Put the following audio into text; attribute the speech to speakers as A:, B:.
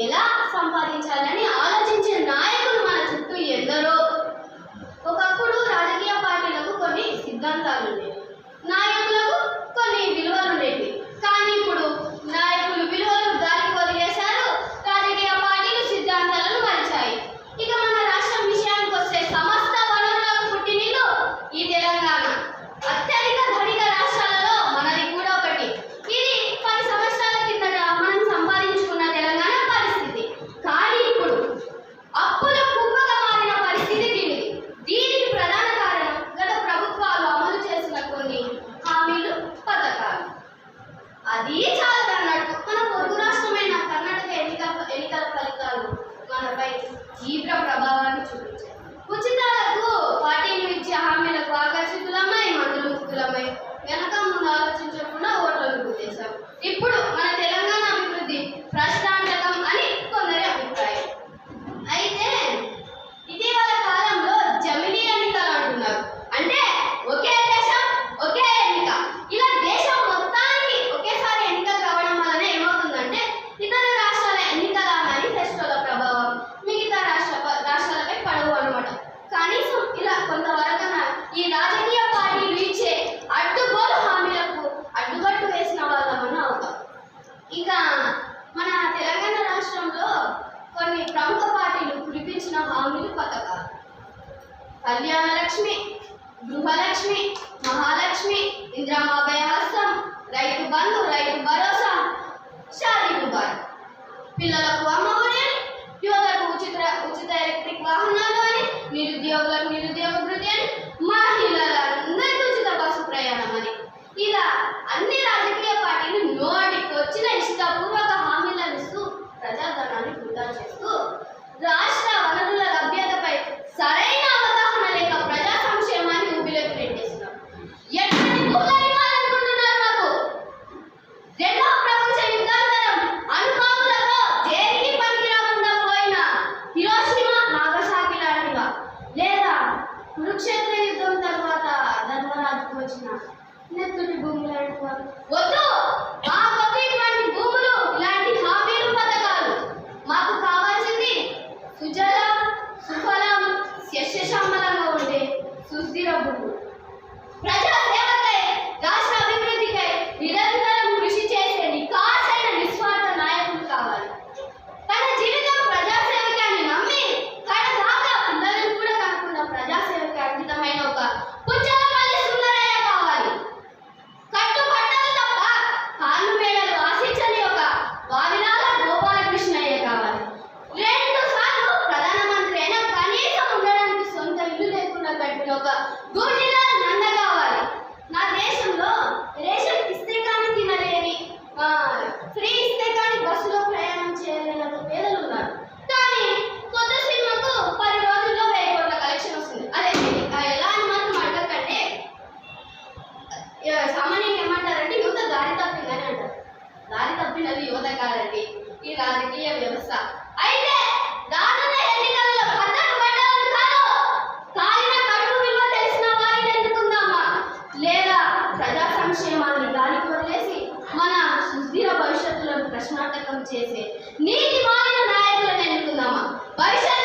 A: propiedad. vibra Kalyana Lakshmi గృహలక్ష్మి మహాలక్ష్మి ఇంద్రామాభయ హస్తం రైతు బంధు రైతు భరోసా షాదీ ముబారక్ పిల్లలకు అమ్మఒడి యువతకు ఉచిత ఉచిత ఎలక్ట్రిక్ వాహనాలు అని నిరుద్యోగులకు కురుక్షేత్ర యుద్ధం తర్వాత ధర్మరాజుకు వచ్చిన నెత్తుడి భూములు అంటున్నారు వద్దు! ప్రజా ఇటువంటి ఇలాంటి మాకు కావాల్సింది ఉండే సుస్థిర సామాన్యంగా ఏమంటారంటే యువత దారి తప్పిందని అంటారు. దారి తప్పినది యువత కాదండి ఈ రాజకీయ వ్యవస్థ. అయితే భవిష్యత్తులో ప్రజా సంక్షేమాన్ని మన సుస్థిర ప్రశ్నార్థకం చేసే నీతి మాలిన నాయకులను ఎన్నుకుందామా? భవిష్యత్